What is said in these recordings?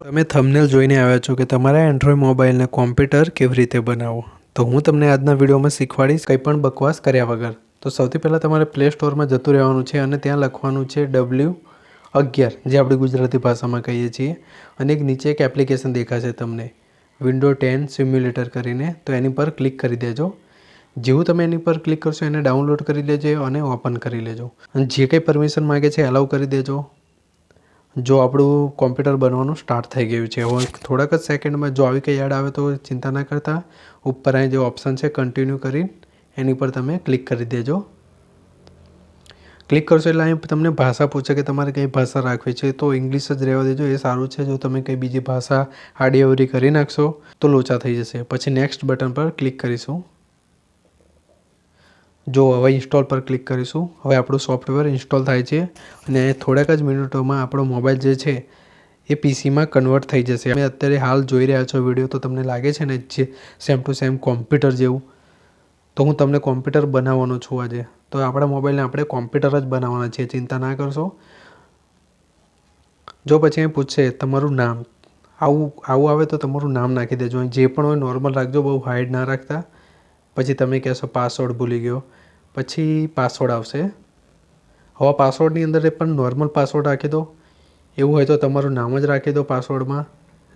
તમે થંબનેલ જોઈને આવ્યા છો કે તમારા એન્ડ્રોઈડ મોબાઈલને કોમ્પ્યુટર કેવી રીતે બનાવો તો હું તમને આજના વિડીયોમાં શીખવાડીશ કંઈ પણ બકવાસ કર્યા વગર. તો સૌથી પહેલાં તમારે પ્લે સ્ટોરમાં જતું રહેવાનું છે અને ત્યાં લખવાનું છે ડબલ્યુ અગિયાર, જે આપણે ગુજરાતી ભાષામાં કહીએ છીએ. અને એક નીચે એક એપ્લિકેશન દેખાશે તમને. વિન્ડો ટેન સિમ્યુલેટર કરીને. તો એની પર ક્લિક કરી દેજો. જેવું તમે એની પર ક્લિક કરશો એને ડાઉનલોડ કરી લેજો અને ઓપન કરી લેજો. અને જે કંઈ પરમિશન માગે છે એલાઉ કરી દેજો. જો આપણું કોમ્પ્યુટર બનવાનું સ્ટાર્ટ થઈ ગયું છે. હવે થોડાક જ સેકન્ડમાં જો આવી કંઈ યાદ આવે તો ચિંતા ના કરતા. ઉપર અહીં જે ઓપ્શન છે કન્ટિન્યુ કરી એની પર તમે ક્લિક કરી દેજો. ક્લિક કરશો એટલે અહીં તમને ભાષા પૂછે કે તમારે કઈ ભાષા રાખવી છે, તો ઇંગ્લિશ જ રહેવા દેજો. એ સારું છે. જો તમે કંઈ બીજી ભાષા આડી અવરી કરી નાખશો તો લોચા થઈ જશે. પછી નેક્સ્ટ બટન પર ક્લિક કરીશું. જો હવે ઇન્સ્ટોલ પર ક્લિક કરીશું. હવે આપણું સોફ્ટવેર ઇન્સ્ટોલ થાય છે અને થોડાક જ મિનિટોમાં આપણો મોબાઈલ જે છે એ પીસીમાં કન્વર્ટ થઈ જશે. અમે અત્યારે હાલ જોઈ રહ્યા છો વીડિયો, તો તમને લાગે છે ને જે સેમ ટુ સેમ કોમ્પ્યુટર જેવું? તો હું તમને કોમ્પ્યુટર બનાવવાનો છું આજે. તો આપણા મોબાઈલને આપણે કોમ્પ્યુટર જ બનાવવાના છે ચિંતા ના કરશો. જો પછી અહીં પૂછશે, તમારું નામ? આવું આવું આવે તો તમારું નામ નાખી દેજો. જે પણ હોય નોર્મલ રાખજો, બહુ હાઈડ ના રાખતા. પછી તમે કહેશો પાસવર્ડ ભૂલી ગયો. પછી પાસવર્ડ આવશે. હવે પાસવર્ડની અંદર પણ નોર્મલ પાસવર્ડ રાખી દો. એવું હોય તો તમારું નામ જ રાખી દો પાસવર્ડમાં,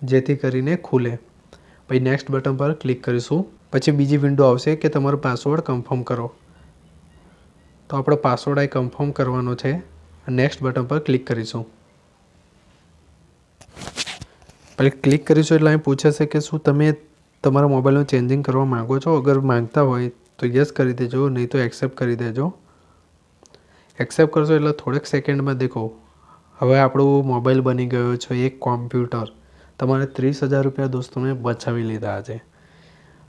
જેથી કરીને ખુલે. પછી નેક્સ્ટ બટન પર ક્લિક કરીશું. પછી બીજી વિન્ડો આવશે કે તમારો પાસવર્ડ કન્ફર્મ કરો. તો આપણો પાસવર્ડ અહીં કન્ફર્મ કરવાનો છે. નેક્સ્ટ બટન પર ક્લિક કરીશું. પછી ક્લિક કરીશું એટલે અહીં પૂછે છે કે શું તમે તમારા મોબાઈલનું ચેન્જિંગ કરવા માગો છો? અગર માંગતા હોય તો યસ કરી દેજો, નહીં તો એક્સેપ્ટ કરી દેજો. એક્સેપ્ટ કરશો એટલે થોડેક સેકન્ડમાં દેખો. હવે આપણું મોબાઈલ બની ગયો છે એક કોમ્પ્યુટર. તમારે ત્રીસ હજાર રૂપિયા દોસ્તોને બચાવી લીધા છે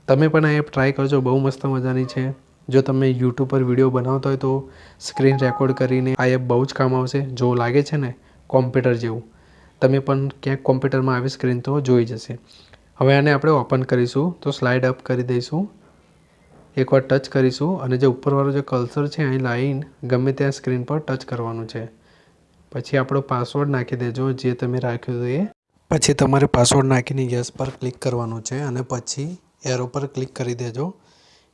તમે પણ આ એપ ટ્રાય કરજો, બહુ મસ્ત મજાની છે. જો તમે યુટ્યુબ પર વીડિયો બનાવતા હોય તો સ્ક્રીન રેકોર્ડ કરીને આ એપ બહુ જ કામ આવશે. જો લાગે છે ને કોમ્પ્યુટર જેવું, તમે પણ ક્યાંક કોમ્પ્યુટરમાં આવી સ્ક્રીન તો જોઈ જશે. હવે આને આપણે ઓપન કરીશું. તો સ્લાઇડ અપ કરી દઈશું. એકવાર ટચ કરીશું. અને જે ઉપરવાળો જે કલ્સર છે, અહીં લાઈન ગમે ત્યાં સ્ક્રીન પર ટચ કરવાનું છે. પછી આપણો પાસવર્ડ નાખી દેજો, જે તમે રાખ્યો એ. પછી તમારે પાસવર્ડ નાખીને યસ પર ક્લિક કરવાનું છે. અને પછી એરો પર ક્લિક કરી દેજો.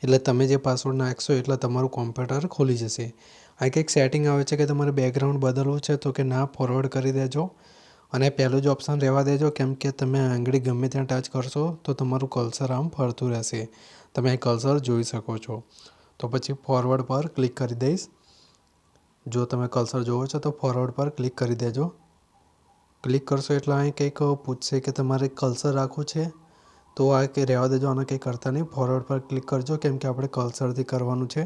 એટલે તમે જે પાસવર્ડ નાખશો, એટલે તમારું કોમ્પ્યુટર ખોલી જશે. આ કંઈક સેટિંગ આવે છે કે તમારે બેકગ્રાઉન્ડ બદલવું છે, તો કે ના ફોરવર્ડ કરી દેજો. અને પહેલું જ ઓપ્શન રહેવા દેજો, કેમ કે તમે આંગળી ગમે ત્યાં ટચ કરશો, તો તમારું કલ્સર આમ ફરતું રહેશે. તમે કલ્સર જોઈ શકો છો. તો પછી ફોરવર્ડ પર ક્લિક કરી દઈશ. જો તમે કલ્સર જોવો છો, તો ફોરવર્ડ પર ક્લિક કરી દેજો. ક્લિક કરશો એટલે અહીં કંઈક પૂછશે કે તમારે કલ્સર રાખવું છે, તો આ કે રહેવા દેજો, આને કંઈ કરતા નહીં. ફોરવર્ડ પર ક્લિક કરજો, કેમ કે આપણે કલ્સરથી કરવાનું છે.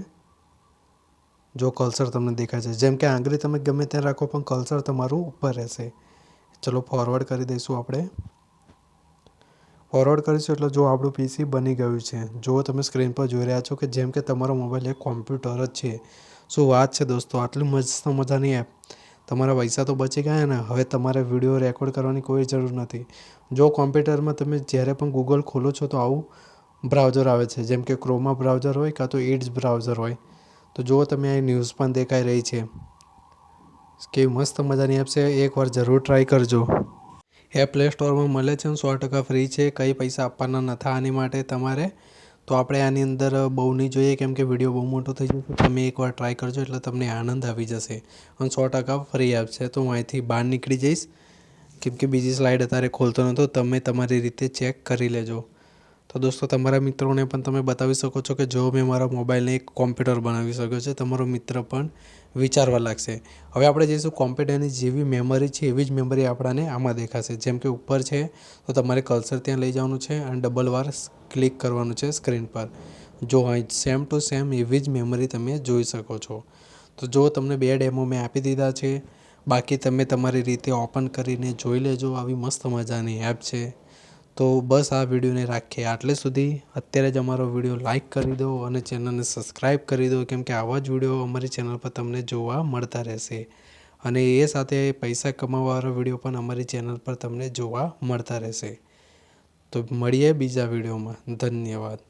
જો કલ્સર તમને દેખાય છે, જેમ કે આંગળી તમે ગમે ત્યાં રાખો, પણ કલ્સર તમારું ઉપર રહેશે. ચલો ફોરવર્ડ કરી દઈશું આપણે. ફોરવર્ડ કરીશું એટલે જો આપણું પીસી બની ગયું છે. જો તમે સ્ક્રીન પર જોઈ રહ્યા છો કે જેમ કે તમારો મોબાઈલ એક કોમ્પ્યુટર જ છે. શું વાત છે દોસ્તો? આટલી મસ્ત મજાની એપ તમારા પૈસા તો બચી ગયા ને? હવે તમારે વીડિયો રેકોર્ડ કરવાની કોઈ જરૂર નથી. જો કોમ્પ્યુટરમાં તમે જ્યારે પણ ગૂગલ ખોલો છો તો આવું બ્રાઉઝર આવે છે. જેમ કે ક્રોમા બ્રાઉઝર હોય કાં તો ઇડ્સ બ્રાઉઝર હોય. તો જુઓ તમે અહીં ન્યૂઝ પણ દેખાઈ રહી છે. કેવી મસ્ત મજાની એપ છે એકવાર જરૂર ટ્રાય કરજો એ પ્લે સ્ટોરમાં મળે છે સો ટકા ફ્રી છે કંઈ પૈસા આપવાના નથી આની માટે તમારે તો આપણે આની અંદર બહુ નહીં જોઈએ કેમ કે વીડિયો બહુ મોટો થઈ જશે તમે એકવાર ટ્રાય કરજો એટલે તમને આનંદ આવી જશે અને સો ટકા ફ્રી એપ છે તો હું અહીંથી બહાર નીકળી જઈશ કેમ કે બીજી સ્લાઇડ અત્યારે ખોલતો નહોતો તમે તમારી રીતે ચેક કરી લેજો તો દોસ્તો, તમારા મિત્રોને પણ તમે બતાવી શકો છો કે જો મેં મારા મોબાઈલને એક કોમ્પ્યુટર બનાવી શક્યો છે તમારો મિત્ર પણ વિચારવા લાગશે. હવે આપણે જઈશું કોમ્પ્યુટરની જેવી મેમરી છે, એવી જ મેમરી આપણાને આમાં દેખાશે. જેમ કે ઉપર છે, તો તમારે કલ્સર ત્યાં લઈ જવાનું છે અને ડબલ વાર ક્લિક કરવાનું છે સ્ક્રીન પર. જો અહીં સેમ ટુ સેમ એવી જ મેમરી તમે જોઈ શકો છો. તો જો તમને બે ડેમો મેં આપી દીધા છે, બાકી તમે તમારી રીતે ઓપન કરીને જોઈ લેજો. આવી મસ્ત મજાની એપ છે. તો બસ આ વિડીયોને રાખીએ આટલે સુધી. અત્યારે જ અમારો વીડિયો લાઇક કરી દો અને ચેનલને સબસ્ક્રાઈબ કરી દો, કેમ કે આવા જ વીડિયો અમારી ચેનલ પર તમને જોવા મળતા રહેશે. અને એ સાથે પૈસા કમાવાવાળો વીડિયો પણ અમારી ચેનલ પર તમને જોવા મળતા રહેશે. તો મળીએ બીજા વિડીયોમાં. ધન્યવાદ.